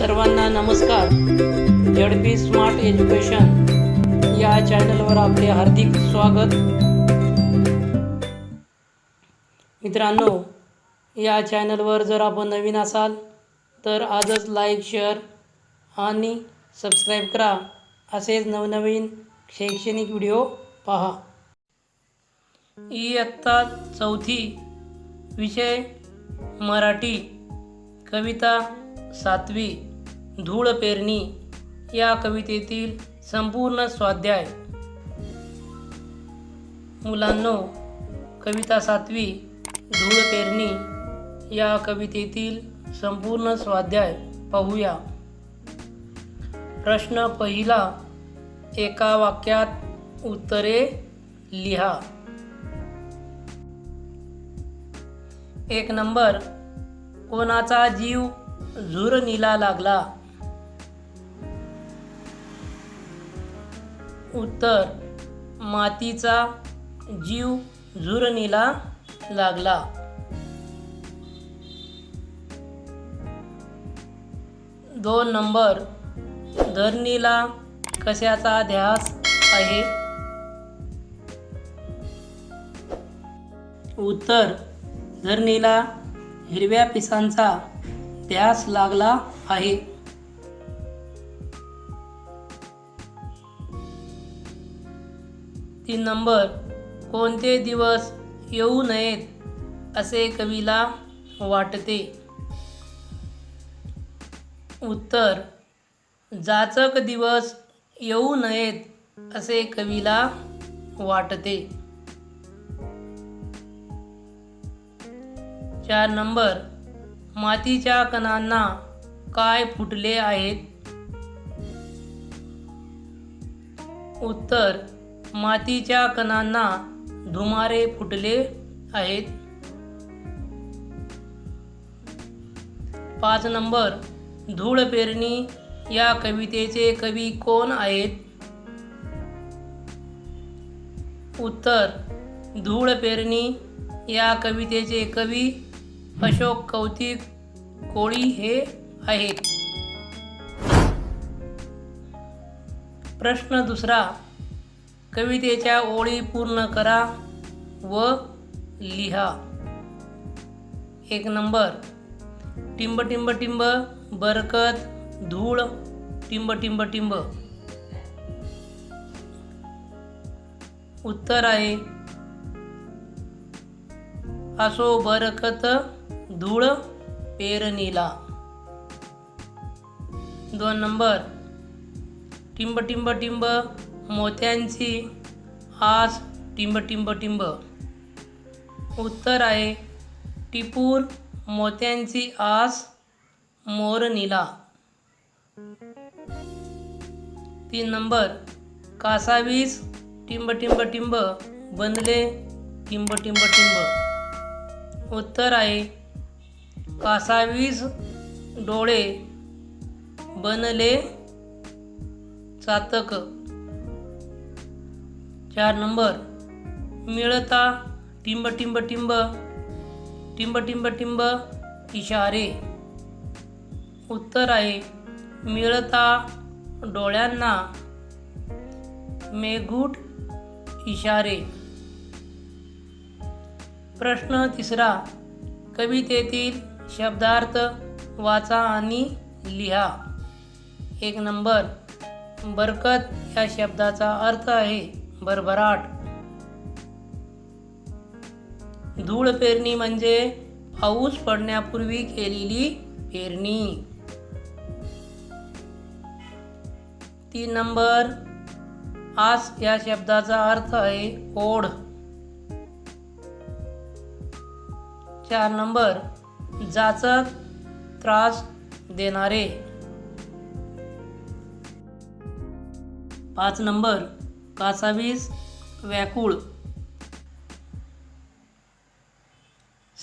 सर्वांना नमस्कार. झडपी smart education या चॅनलवर आपले हार्दिक स्वागत. मित्रांनो या चॅनलवर जर आपण नवीन असाल तर आजच लाईक शेअर आणि सबस्क्राईब करा. असेच नवनवीन शैक्षणिक व्हिडिओ पहा. इयत्ता चौथी विषय मराठी कविता सातवी. धूळ पेरणी या कवितेतील संपूर्ण स्वाध्याय. मुलांनो कविता सातवी धूळ पेरणी या कवितेतील संपूर्ण स्वाध्याय पाहूया. प्रश्न पहिला एका वाक्यात उत्तरे लिहा. एक नंबर कोणाचा जीव झुरणीला लागला? उत्तर. मातीचा जीव झुरणीला लागला. दोन नंबर. धरणीला कशाचा ध्यास आहे? उत्तर. धरणीला हिरव्या पिसांचा ध्यास लागला आहे. तीन नंबर कोणते दिवस येऊ नयेत असे कवीला वाटते. उत्तर जाचक दिवस येऊ नयेत असे कवीला वाटते. चार नंबर मातीच्या कणांना काय फुटले आहेत? उत्तर मातीच्या कणांना धुमारे फुटले आहेत. पाच नंबर धूळ पेरणी या कवितेचे कवी कोण आहेत? उत्तर धूळ पेरणी या कवितेचे कवी अशोक कौतिक कोळी हे आहेत. प्रश्न दुसरा कवितेच्या ओळी पूर्ण करा व लिहा. एक नंबर. टिंब टिंब टिंब बरकत धूळ टिंब टिंब टिंब. उत्तर आहे. असो बरकत धूळ पेरणीला. दोन नंबर. टिंब टिंब टिंब मोत्यांची आस टिंब टिंब टिंब. उत्तर आहे टिपूर मोत्यांची आस मोरणीला तीन नंबर कासावीस टिंब टिंब टिंब बनले टिंब टिंब टिंब. उत्तर आहे कासावीस डोळे बनले चातक. चार नंबर. मिळता टिंब टिंब टिंब. टिंब टिंब टिंब. इशारे. उत्तर आहे मिळता डोळ्यांना. मेघूट इशारे. प्रश्न तिसरा कवितेतील शब्दार्थ वाचा आणि लिहा. एक नंबर बरकत या शब्दाचा अर्थ आहे. भरभराट धूळ पेरणी म्हणजे पाऊस पडण्यापूर्वी केलेली पेरणी. तीन नंबर आस या शब्दाचा अर्थ आहे ओढ. चार नंबर जाचक त्रास देणारे. पाच नंबर कासावीस व्याकुळ.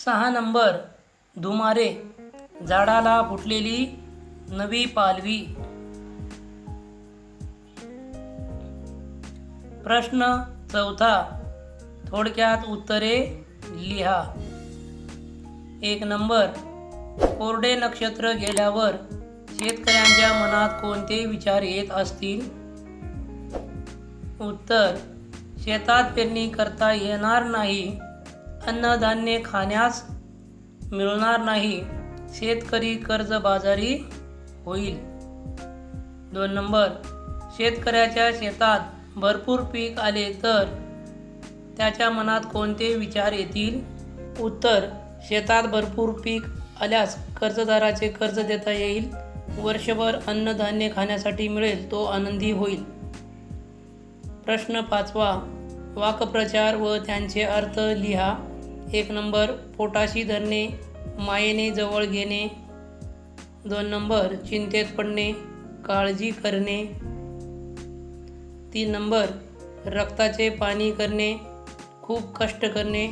सहा नंबर धुमारे झाडाला फुटलेली नवी पालवी. प्रश्न चौथा थोडक्यात उत्तरे लिहा. एक नंबर कोरडे नक्षत्र गेल्यावर शेतकऱ्यांच्या मनात कोणते विचार येत असतील? उत्तर शेतात पेरणी करता येणार नाही. अन्नधान्य खाण्यास मिळणार नाही. शेतकरी कर्जबाजारी होईल. दोन नंबर शेतकऱ्याच्या शेतात भरपूर पीक आले तर त्याच्या मनात कोणते विचार येतील? उत्तर शेतात भरपूर पीक आल्यास कर्जदाराचे कर्ज देता येईल. वर्षभर अन्नधान्य खाण्यासाठी मिळेल तो आनंदी होईल. प्रश्न पाचवा वाक्प्रचार व त्यांचे अर्थ लिहा. एक नंबर पोटाशी धरणे मायेने जवळ घेणे. दोन नंबर चिंतेत पडणे काळजी करणे. तीन नंबर रक्ताचे पाणी करणे खूप कष्ट करणे.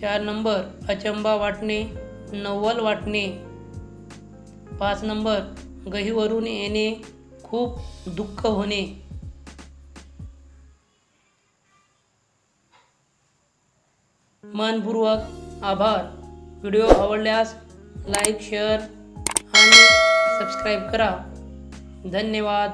चार नंबर अचंबा वाटणे नवल वाटणे. पाच नंबर गहीवरून येणे खूप दुःख होणे. मनपूर्वक आभार. व्हिडिओ आवडल्यास लाईक शेअर आणि सबस्क्राईब करा. धन्यवाद.